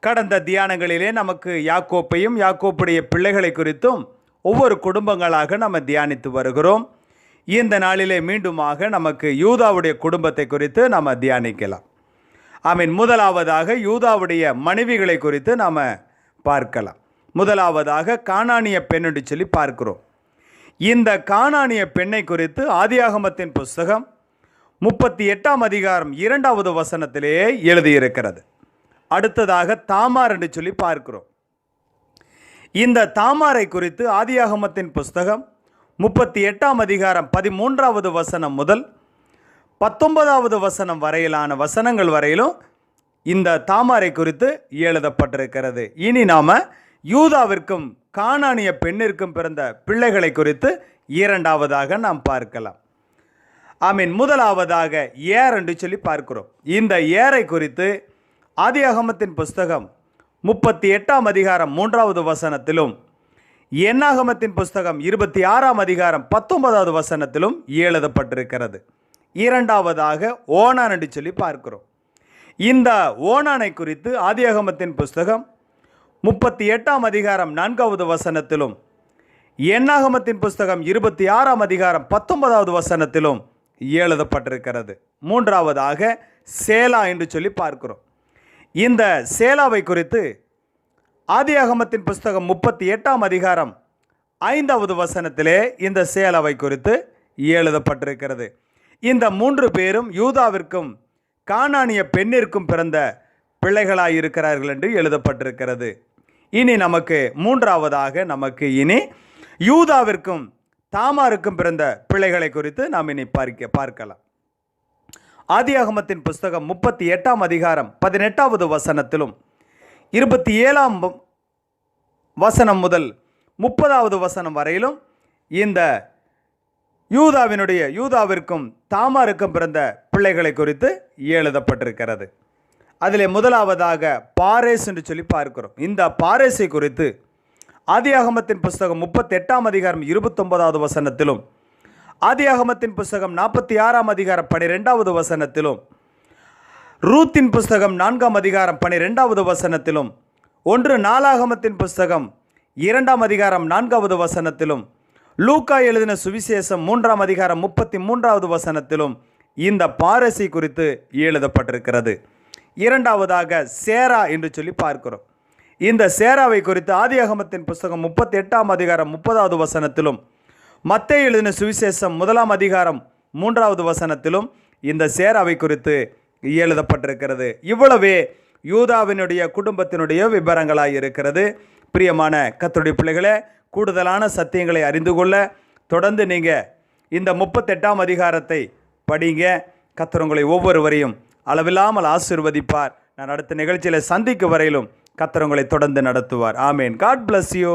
கடந்த தியானங்களிலே நமக்கு யாக்கோப்பையும் யாக்கோப்புடைய பிள்ளைகளை குறித்தும் ஒவ்வொரு குடும்பங்களாக நம்ம தியானித்து வருகிறோம். இந்த நாளிலே மீண்டுமாக நமக்கு யூதாவுடைய குடும்பத்தை குறித்து நம்ம தியானிக்கலாம். ஆமீன். முதலாவதாக யூதாவுடைய மனைவிகளை குறித்து நாம் பார்க்கலாம். முதலாவதாக காணானிய பெண் சொல்லி பார்க்கிறோம். இந்த காணானிய பெண்ணை குறித்து ஆதியாகமத்தின் புஸ்தகம் முப்பத்தி எட்டாம் அதிகாரம் இரண்டாவது வசனத்திலேயே எழுதியிருக்கிறது. அடுத்ததாக தாமார் என்று சொல்லி பார்க்கிறோம். இந்த தாமாரை குறித்து ஆதியாகமத்தின் புஸ்தகம் முப்பத்தி எட்டாம் அதிகாரம் பதிமூன்றாவது வசனம் முதல் பத்தொன்பதாவது வசனம் வரையிலான வசனங்கள் வரையிலும் இந்த தாமாரை குறித்து எழுதப்பட்டிருக்கிறது. இனி நாம யூதாவிற்கும் காணானிய பெண்ணிற்கும் பிறந்த பிள்ளைகளை குறித்து இரண்டாவதாக நாம் பார்க்கலாம். ஐ மீன் முதலாவதாக ஏர் என்று சொல்லி பார்க்கிறோம். இந்த ஏரை குறித்து ஆதியாகமத்தின் புஸ்தகம் முப்பத்தி எட்டாம் அதிகாரம் மூன்றாவது வசனத்திலும் எண்ணாகமத்தின் புஸ்தகம் இருபத்தி ஆறாம் அதிகாரம் பத்தொன்பதாவது வசனத்திலும் எழுதப்பட்டிருக்கிறது. இரண்டாவதாக ஓனான் என்று சொல்லி பார்க்கிறோம். இந்த ஓனானை குறித்து ஆதியாகமத்தின் புஸ்தகம் முப்பத்தி எட்டாம் அதிகாரம் நான்காவது வசனத்திலும் எண்ணாகமத்தின் புஸ்தகம் இருபத்தி ஆறாம் அதிகாரம் பத்தொன்பதாவது வசனத்திலும் எழுதப்பட்டிருக்கிறது. மூன்றாவதாக சேலா என்று சொல்லி பார்க்கிறோம். இந்த சேலாவை குறித்து ஆதியாகமத்தின் புஸ்தகம் முப்பத்தி எட்டாம் அதிகாரம் ஐந்தாவது வசனத்திலே இந்த சேலாவை குறித்து எழுதப்பட்டிருக்கிறது. இந்த மூன்று பேரும் யூதாவிற்கும் காணானிய பெண்ணிற்கும் பிறந்த பிள்ளைகளாய் இருக்கிறார்கள் என்று எழுதப்பட்டிருக்கிறது. இனி நமக்கு மூன்றாவதாக நமக்கு இனி யூதாவிற்கும் தாமாருக்கும் பிறந்த பிள்ளைகளை குறித்து நாம் இனி பார்க்க பார்க்கலாம். ஆதியாகமத்தின் புஸ்தகம் முப்பத்தி எட்டாம் அதிகாரம் பதினெட்டாவது வசனத்திலும் இருபத்தி ஏழாம் வசனம் முதல் முப்பதாவது வசனம் வரையிலும் இந்த யூதாவினுடைய யூதாவிற்கும் தாமாருக்கும் பிறந்த பிள்ளைகளை குறித்து எழுதப்பட்டிருக்கிறது. அதில் முதலாவதாக பாரேஸ் என்று சொல்லி பார்க்கிறோம். இந்த பாரேஸை குறித்து ஆதியாகமத்தின் புஸ்தகம் முப்பத்தி எட்டாம் அதிகாரம் இருபத்தொன்பதாவது வசனத்திலும் ஆதியாகமத்தின் புஸ்தகம் நாற்பத்தி ஆறாம் அதிகாரம் பனிரெண்டாவது வசனத்திலும் ரூத்தின் புஸ்தகம் நான்காம் அதிகாரம் பனிரெண்டாவது வசனத்திலும் ஒன்று நாலாகமத்தின் புஸ்தகம் இரண்டாம் அதிகாரம் நான்காவது வசனத்திலும் லூக்கா எழுதின சுவிசேஷம் மூன்றாம் அதிகாரம் முப்பத்தி மூன்றாவது வசனத்திலும் இந்த பாரசி குறித்து எழுதப்பட்டிருக்கிறது. இரண்டாவதாக சேரா என்று சொல்லி பார்க்கிறோம். இந்த சேராவை குறித்து ஆதியாகமத்தின் புஸ்தகம் முப்பத்தி எட்டாம் அதிகாரம் முப்பதாவது வசனத்திலும் மத்திய எழுதின சுவிசேஷம் முதலாம் அதிகாரம் மூன்றாவது வசனத்திலும் இந்த சேராவை குறித்து எழுதப்பட்டிருக்கிறது. இவ்வளவே யூதாவினுடைய குடும்பத்தினுடைய விபரங்களாக இருக்கிறது. பிரியமான கத்தருடைய பிள்ளைகளே கூடுதலான சத்தியங்களை அறிந்து கொள்ள தொடர்ந்து நீங்கள் இந்த முப்பத்தெட்டாம் அதிகாரத்தை படிங்க. கத்தர் உங்களை ஒவ்வொருவரையும் அளவில்லாமல் ஆசீர்வதிப்பார். நான் அடுத்த நிகழ்ச்சியில் சந்திக்கும் வரையிலும் கத்தர் உங்களை தொடர்ந்து நடத்துவார். ஆமேன். God bless you